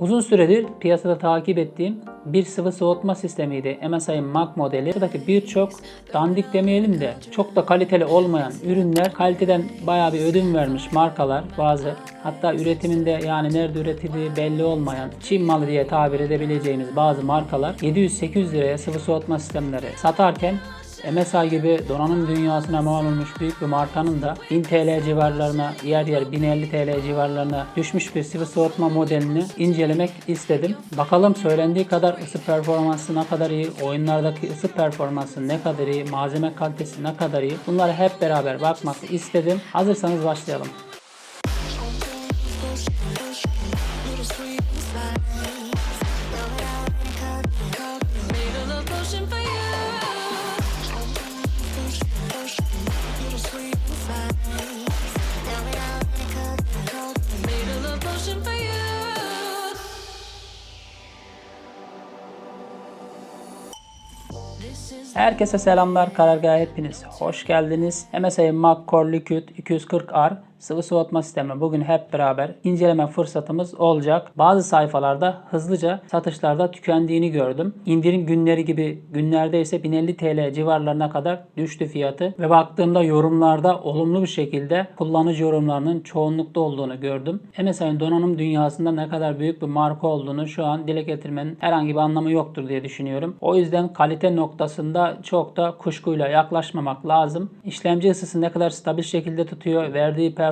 Uzun süredir piyasada takip ettiğim bir sıvı soğutma sistemiydi MSI Mac modeli. Buradaki birçok dandik demeyelim de çok da kaliteli olmayan ürünler kaliteden bayağı bir ödün vermiş markalar bazı. Hatta üretiminde yani nerede üretildiği belli olmayan Çin malı diye tabir edebileceğimiz bazı markalar 700-800 liraya sıvı soğutma sistemleri satarken MSI gibi donanım dünyasına mal olmuş büyük bir markanın da 1000 TL civarlarına yer yer 1050 TL civarlarına düşmüş bir sıvı soğutma modelini incelemek istedim. Bakalım söylendiği kadar ısı performansı ne kadar iyi, oyunlardaki ısı performansı ne kadar iyi, malzeme kalitesi ne kadar iyi bunları hep beraber bakmak istedim. Hazırsanız başlayalım. Herkese selamlar. Karargaha hepiniz hoş geldiniz. MSI Mac Core Liquid 240R sıvı soğutma sistemi bugün hep beraber inceleme fırsatımız olacak. Bazı sayfalarda hızlıca satışlarda tükendiğini gördüm. İndirim günleri gibi günlerde ise 1050 TL civarlarına kadar düştü fiyatı ve baktığımda yorumlarda olumlu bir şekilde kullanıcı yorumlarının çoğunlukta olduğunu gördüm. MSI'nin donanım dünyasında ne kadar büyük bir marka olduğunu şu an dile getirmenin herhangi bir anlamı yoktur diye düşünüyorum. O yüzden kalite noktasında çok da kuşkuyla yaklaşmamak lazım. İşlemci ısısı ne kadar stabil şekilde tutuyor, verdiği performans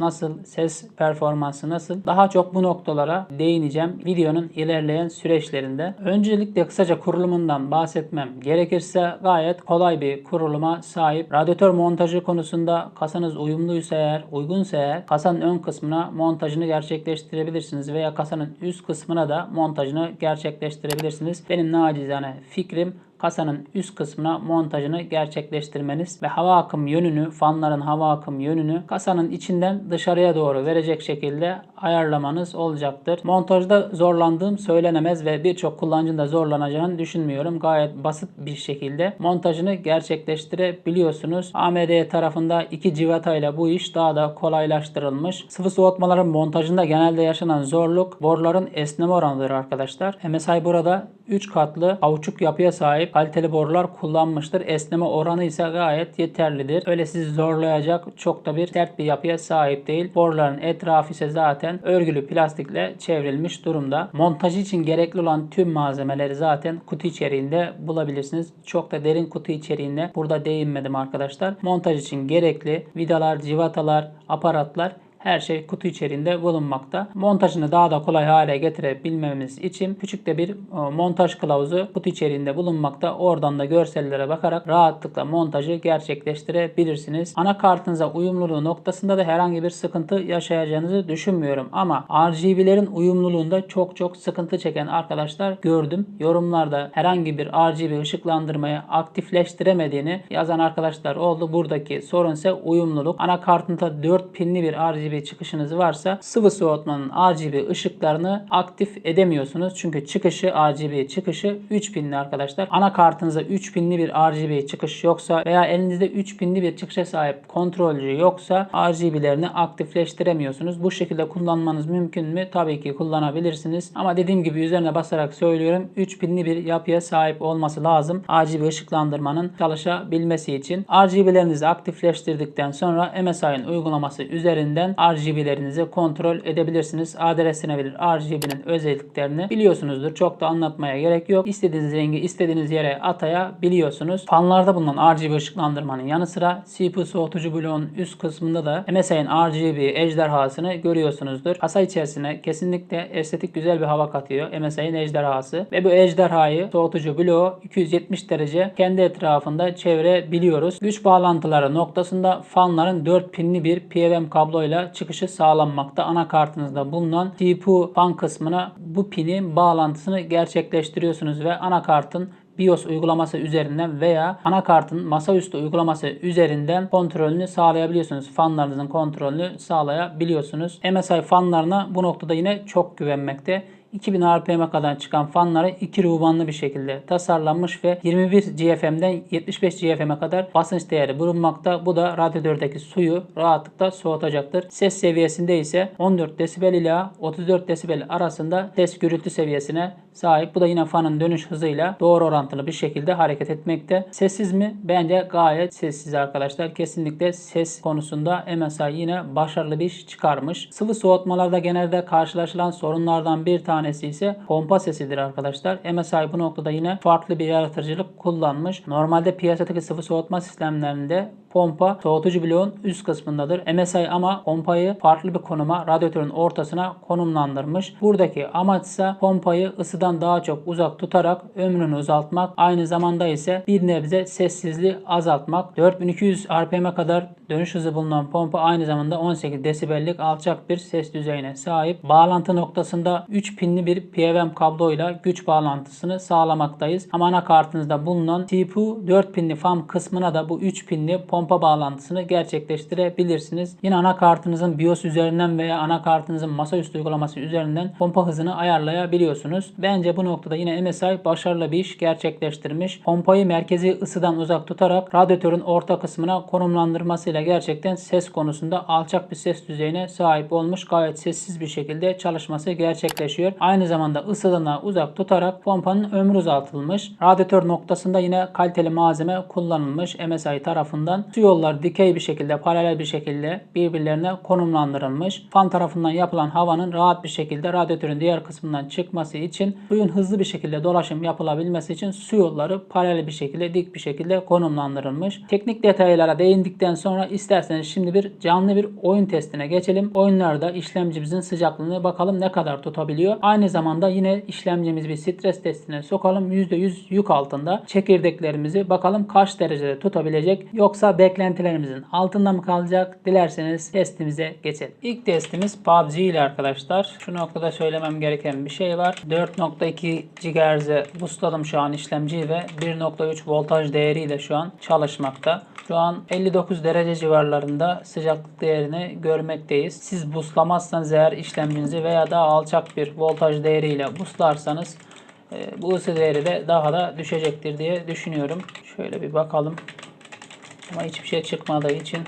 nasıl, ses performansı nasıl? Daha çok bu noktalara değineceğim videonun ilerleyen süreçlerinde. Öncelikle kısaca kurulumundan bahsetmem gerekirse gayet kolay bir kuruluma sahip. Radyatör montajı konusunda kasanız uyumluysa eğer, uygunsa eğer kasanın ön kısmına montajını gerçekleştirebilirsiniz veya kasanın üst kısmına da montajını gerçekleştirebilirsiniz. Benim nacizane fikrim kasanın üst kısmına montajını gerçekleştirmeniz ve hava akım yönünü, fanların hava akım yönünü kasanın içinden dışarıya doğru verecek şekilde ayarlamanız olacaktır. Montajda zorlandığım söylenemez ve birçok kullanıcının da zorlanacağını düşünmüyorum. Gayet basit bir şekilde montajını gerçekleştirebiliyorsunuz. AMD tarafında iki civata ile bu iş daha da kolaylaştırılmış. Sıvı soğutmaların montajında genelde yaşanan zorluk boruların esneme oranıdır arkadaşlar. MSI burada 3 katlı kauçuk yapıya sahip kaliteli borular kullanmıştır. Esneme oranı ise gayet yeterlidir. Öyle sizi zorlayacak çok da bir sert bir yapıya sahip değil. Boruların etrafı ise zaten örgülü plastikle çevrilmiş durumda. Montaj için gerekli olan tüm malzemeleri zaten kutu içeriğinde bulabilirsiniz. Çok da derin kutu içeriğinde burada değinmedim arkadaşlar. Montaj için gerekli vidalar, civatalar, aparatlar her şey kutu içerisinde bulunmakta. Montajını daha da kolay hale getirebilmemiz için küçük de bir e, montaj kılavuzu kutu içerisinde bulunmakta. Oradan da görsellere bakarak rahatlıkla montajı gerçekleştirebilirsiniz. Anakartınıza uyumluluğu noktasında da herhangi bir sıkıntı yaşayacağınızı düşünmüyorum. Ama RGB'lerin uyumluluğunda çok çok sıkıntı çeken arkadaşlar gördüm. Yorumlarda herhangi bir RGB ışıklandırmayı aktifleştiremediğini yazan arkadaşlar oldu. Buradaki sorun ise uyumluluk. Anakartında 4 pinli bir RGB çıkışınız varsa sıvı soğutmanın RGB ışıklarını aktif edemiyorsunuz. Çünkü çıkışı RGB çıkışı 3 pinli arkadaşlar. Anakartınızda 3 pinli bir RGB çıkış yoksa veya elinizde 3 pinli bir çıkışa sahip kontrolcü yoksa RGB'lerini aktifleştiremiyorsunuz. Bu şekilde kullanmanız mümkün mü? Tabii ki kullanabilirsiniz. Ama dediğim gibi üzerine basarak söylüyorum. 3 pinli bir yapıya sahip olması lazım. RGB ışıklandırmanın çalışabilmesi için. RGB'lerinizi aktifleştirdikten sonra MSI'ın uygulaması üzerinden RGB'lerinizi kontrol edebilirsiniz. Adreslenebilir RGB'nin özelliklerini biliyorsunuzdur. Çok da anlatmaya gerek yok. İstediğiniz rengi istediğiniz yere atayabiliyorsunuz. Fanlarda bulunan RGB ışıklandırmanın yanı sıra CPU soğutucu bloğun üst kısmında da MSI'nin RGB ejderhasını görüyorsunuzdur. Kasa içerisine kesinlikle estetik güzel bir hava katıyor MSI'nin ejderhası ve bu ejderhayı soğutucu bloğu 270 derece kendi etrafında çevirebiliyoruz. Güç bağlantıları noktasında fanların 4 pinli bir PWM kabloyla çıkışı sağlanmakta. Anakartınızda bulunan CPU fan kısmına bu pinin bağlantısını gerçekleştiriyorsunuz ve anakartın BIOS uygulaması üzerinden veya anakartın masaüstü uygulaması üzerinden kontrolünü sağlayabiliyorsunuz. Fanlarınızın kontrolünü sağlayabiliyorsunuz. MSI fanlarına bu noktada yine çok güvenmekte. 2000 RPM'e kadar çıkan fanları iki rubanlı bir şekilde tasarlanmış ve 21 GFM'den 75 GFM'e kadar basınç değeri bulunmakta. Bu da radyatördeki suyu rahatlıkla soğutacaktır. Ses seviyesinde ise 14 desibel ila 34 desibel arasında ses gürültü seviyesine sahip. Bu da yine fanın dönüş hızıyla doğru orantılı bir şekilde hareket etmekte. Sessiz mi? Bence gayet sessiz arkadaşlar. Kesinlikle ses konusunda MSI yine başarılı bir iş çıkarmış. Sıvı soğutmalarda genelde karşılaşılan sorunlardan bir tanesi ise pompa sesidir arkadaşlar. MSI bu noktada yine farklı bir yaratıcılık kullanmış. Normalde piyasadaki sıvı soğutma sistemlerinde pompa soğutucu bloğun üst kısmındadır. MSI ama pompayı farklı bir konuma radyatörün ortasına konumlandırmış. Buradaki amaç ise pompayı ısıdan daha çok uzak tutarak ömrünü uzaltmak. Aynı zamanda ise bir nebze sessizliği azaltmak. 4200 RPM'e kadar dönüş hızı bulunan pompa aynı zamanda 18 desibellik alçak bir ses düzeyine sahip. Bağlantı noktasında 3 pinli bir PWM kabloyla güç bağlantısını sağlamaktayız. Ama anakartınızda bulunan CPU 4 pinli FAM kısmına da bu 3 pinli pompa bağlantısını gerçekleştirebilirsiniz. Yine anakartınızın BIOS üzerinden veya anakartınızın masaüstü uygulaması üzerinden pompa hızını ayarlayabiliyorsunuz. Bence bu noktada yine MSI başarılı bir iş gerçekleştirmiş. Pompayı merkezi ısıdan uzak tutarak radyatörün orta kısmına konumlandırmasıyla gerçekten ses konusunda alçak bir ses düzeyine sahip olmuş. Gayet sessiz bir şekilde çalışması gerçekleşiyor. Aynı zamanda ısıdan da uzak tutarak pompanın ömrü uzatılmış. Radyatör noktasında yine kaliteli malzeme kullanılmış MSI tarafından. Su yolları dikey bir şekilde paralel bir şekilde birbirlerine konumlandırılmış. Fan tarafından yapılan havanın rahat bir şekilde radyatörün diğer kısmından çıkması için suyun hızlı bir şekilde dolaşım yapılabilmesi için su yolları paralel bir şekilde dik bir şekilde konumlandırılmış. Teknik detaylara değindikten sonra isterseniz şimdi bir canlı bir oyun testine geçelim. Oyunlarda işlemcimizin sıcaklığını bakalım ne kadar tutabiliyor. Aynı zamanda yine işlemcimizi bir stres testine sokalım. %100 yük altında. Çekirdeklerimizi bakalım kaç derecede tutabilecek yoksa beklentilerimizin altında mı kalacak? Dilerseniz testimize geçelim. İlk testimiz PUBG ile arkadaşlar. Şu noktada söylemem gereken bir şey var. 4.2 GHz'e boostladım şu an işlemciyi ve 1.3 voltaj değeriyle şu an çalışmakta. Şu an 59 derece civarlarında sıcaklık değerini görmekteyiz. Siz boostlamazsanız eğer işlemcinizi veya daha alçak bir voltaj değeriyle boostlarsanız e, bu ısı değeri de daha da düşecektir diye düşünüyorum. Şöyle bir bakalım. Ama hiçbir şey çıkmadığı için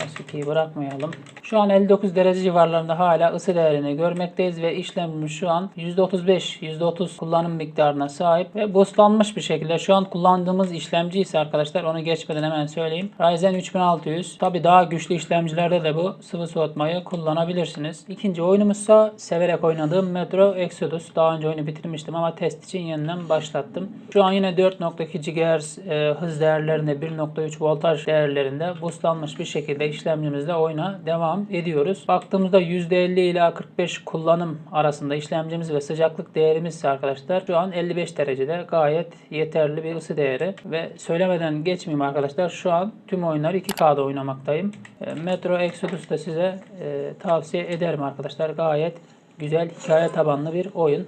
Basitiyi bırakmayalım. Şu an 59 derece civarlarında hala ısı değerini görmekteyiz ve işlemimiz şu an %35, %30 kullanım miktarına sahip ve boostlanmış bir şekilde şu an kullandığımız işlemci ise arkadaşlar onu geçmeden hemen söyleyeyim. Ryzen 3600. Tabi daha güçlü işlemcilerde de bu sıvı soğutmayı kullanabilirsiniz. İkinci oyunumuzsa severek oynadığım Metro Exodus. Daha önce oyunu bitirmiştim ama test için yeniden başlattım. Şu an yine 4.2 GHz e, hız değerlerinde 1.3 voltaj değerlerinde boostlanmış bir şekilde işlemcimizle oyuna devam ediyoruz. Baktığımızda %50 ila 45 kullanım arasında işlemcimiz ve sıcaklık değerimiz ise arkadaşlar şu an 55 derecede gayet yeterli bir ısı değeri ve söylemeden geçmeyeyim arkadaşlar şu an tüm oyunları 2K'da oynamaktayım. E, Metro Exodus da size e, tavsiye ederim arkadaşlar. Gayet güzel hikaye tabanlı bir oyun.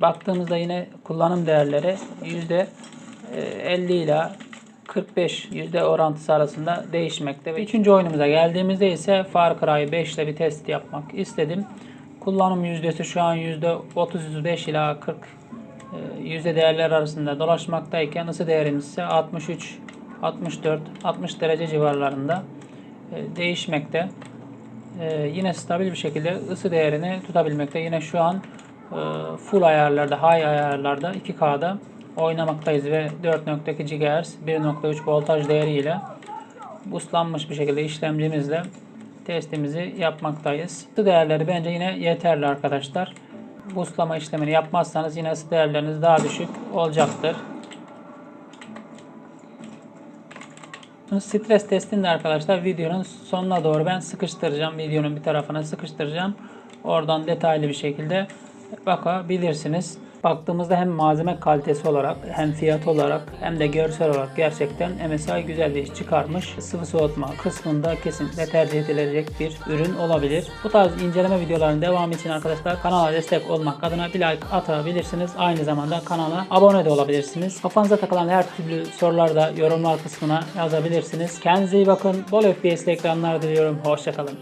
Baktığımızda yine kullanım değerleri yüzde e, %50 ila 45 yüzde orantısı arasında değişmekte. Ve üçüncü oyunumuza geldiğimizde ise Far Cry 5 ile bir test yapmak istedim. Kullanım yüzdesi şu an yüzde 35 ila 40 e, yüzde değerler arasında dolaşmaktayken ısı değerimiz ise 63, 64, 60 derece civarlarında e, değişmekte. E, yine stabil bir şekilde ısı değerini tutabilmekte. Yine şu an full ayarlarda, high ayarlarda 2K'da oynamaktayız ve 4.2 GHz 1.3 voltaj değeriyle boostlanmış bir şekilde işlemcimizle testimizi yapmaktayız. Isı değerleri bence yine yeterli arkadaşlar. Boostlama işlemini yapmazsanız yine ısı değerleriniz daha düşük olacaktır. Stres testini de arkadaşlar videonun sonuna doğru ben sıkıştıracağım. Videonun bir tarafına sıkıştıracağım. Oradan detaylı bir şekilde bakabilirsiniz. Baktığımızda hem malzeme kalitesi olarak hem fiyat olarak hem de görsel olarak gerçekten MSI güzel bir iş çıkarmış. Sıvı soğutma kısmında kesinlikle tercih edilecek bir ürün olabilir. Bu tarz inceleme videolarının devamı için arkadaşlar kanala destek olmak adına bir like atabilirsiniz. Aynı zamanda kanala abone de olabilirsiniz. Kafanıza takılan her türlü sorular da yorumlar kısmına yazabilirsiniz. Kendinize iyi bakın. Bol FPS'li ekranlar diliyorum. Hoşçakalın.